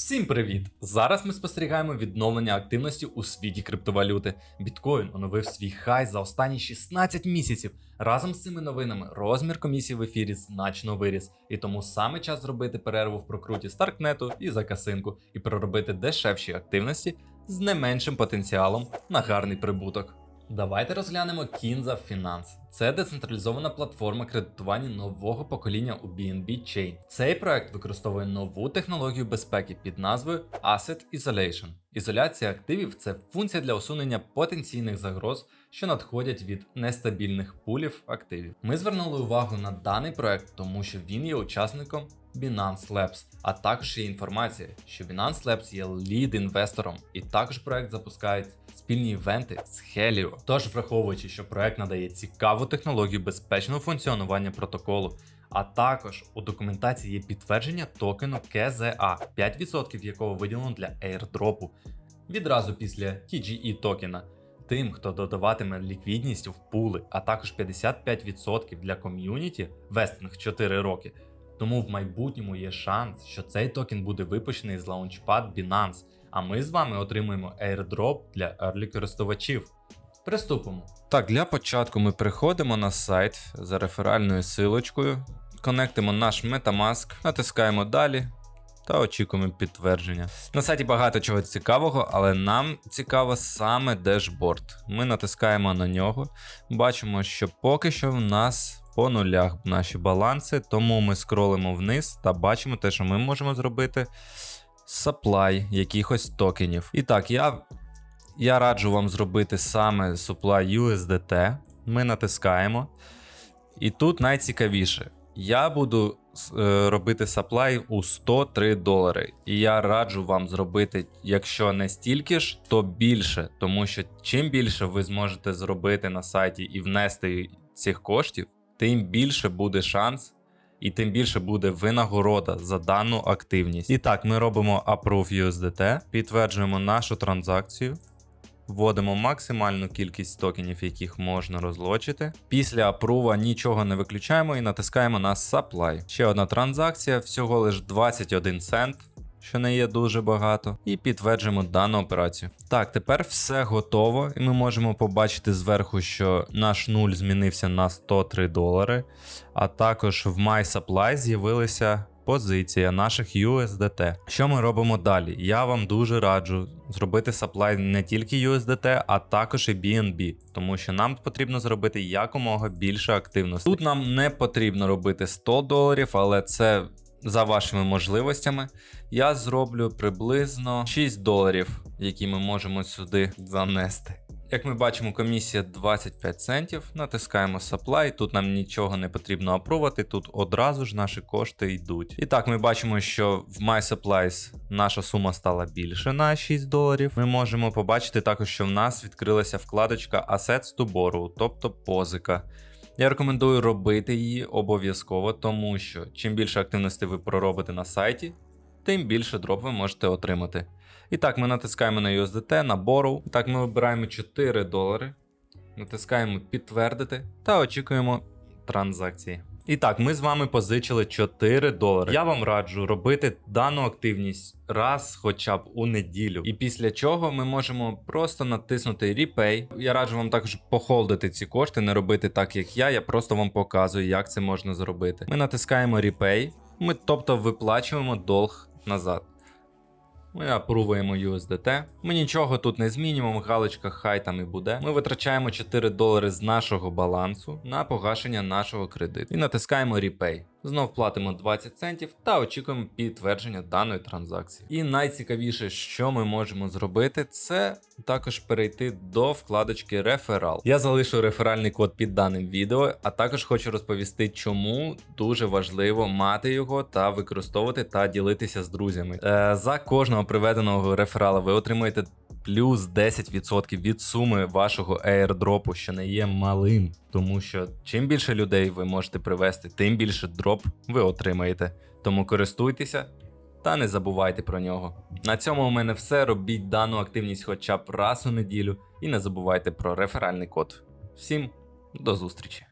Всім привіт! Зараз ми спостерігаємо відновлення активності у світі криптовалюти. Біткоін оновив свій хай за останні 16 місяців. Разом з цими новинами розмір комісії в ефірі значно виріс, і тому саме час зробити перерву в прокруті Старкнету і закасинку і проробити дешевші активності з не меншим потенціалом на гарний прибуток. Давайте розглянемо Kinza Finance. Це децентралізована платформа кредитування нового покоління у BNB Chain. Цей проект використовує нову технологію безпеки під назвою Asset Isolation. Ізоляція активів це функція для усунення потенційних загроз, що надходять від нестабільних пулів активів. Ми звернули увагу на даний проект, тому що він є учасником Binance Labs, а також є інформація, що Binance Labs є лід-інвестором, і також проект запускають спільні івенти з Helio. Тож, враховуючи, що проект надає цікаву технологію безпечного функціонування протоколу, а також у документації є підтвердження токену KZA, 5% якого виділено для airdropу відразу після TGE токена. Тим, хто додаватиме ліквідність в пули, а також 55% для ком'юніті вестинг 4 роки. Тому в майбутньому є шанс, що цей токен буде випущений з лаунчпад Binance, а ми з вами отримуємо airdrop для early користувачів. Приступимо. Так, для початку ми приходимо на сайт за реферальною силочкою, конектимо наш Metamask, натискаємо далі та очікуємо підтвердження. На сайті багато чого цікавого, але нам цікаво саме дешборд. Ми натискаємо на нього, бачимо, що поки що в нас по нулях наші баланси, тому ми скролимо вниз та бачимо те, що ми можемо зробити supply якихось токенів. І так, я, я раджу вам зробити саме supply USDT. Ми натискаємо. І тут найцікавіше. Я буду е, робити supply у 103 долари. І я раджу вам зробити, якщо не стільки ж, то більше. Тому що чим більше ви зможете зробити на сайті і внести цих коштів, тим більше буде шанс. І тим більше буде винагорода за дану активність. І так, ми робимо Approve USDT, підтверджуємо нашу транзакцію, вводимо максимальну кількість токенів, яких можна розлочити. Після апрува нічого не виключаємо і натискаємо на Supply. Ще одна транзакція, всього лише 21 цент. Що не є дуже багато, і підтверджуємо дану операцію. Так, тепер все готово, і ми можемо побачити зверху, що наш нуль змінився на 103 долари. А також в MySupply з'явилася позиція наших USDT. Що ми робимо далі? Я вам дуже раджу зробити supply не тільки USDT, а також і BNB, тому що нам потрібно зробити якомога більше активності. Тут нам не потрібно робити 100 доларів, але це за вашими можливостями. Я зроблю приблизно 6 доларів, які ми можемо сюди занести. Як ми бачимо, комісія 25 центів. Натискаємо Supply. Тут нам нічого не потрібно апрувати, тут одразу ж наші кошти йдуть. І так, ми бачимо, що в MySupplies наша сума стала більше на 6 доларів. Ми можемо побачити також, що в нас відкрилася вкладочка Assets to Borrow, тобто позика. Я рекомендую робити її обов'язково, тому що чим більше активності ви проробите на сайті, тим більше дроп ви можете отримати. І так, ми натискаємо на USDT, на Borrow. І так, ми вибираємо 4 долари, натискаємо підтвердити та очікуємо транзакції. І так, ми з вами позичили 4 долари. Я вам раджу робити дану активність раз хоча б у неділю. І після чого ми можемо просто натиснути Repay. Я раджу вам також похолдити ці кошти, не робити так, як я. Я просто вам показую, як це можна зробити. Ми натискаємо Repay, ми тобто виплачуємо долг назад. Ми апрувуємо USDT. Ми нічого тут не змінюємо, галочка хай там і буде. Ми витрачаємо 4 долари з нашого балансу на погашення нашого кредиту і натискаємо Repay. Знов платимо 20 центів та очікуємо підтвердження даної транзакції. І найцікавіше, що ми можемо зробити, це також перейти до вкладочки Реферал. Я залишу реферальний код під даним відео, а також хочу розповісти, чому дуже важливо мати його та використовувати та ділитися з друзями. Е, за кожного приведеного реферала ви отримуєте плюс 10% від суми вашого airdropу, що не є малим. Тому що чим більше людей ви можете привести, тим більше дроп ви отримаєте. Тому користуйтеся та не забувайте про нього. На цьому у мене все. Робіть дану активність хоча б раз у неділю і не забувайте про реферальний код. Всім до зустрічі!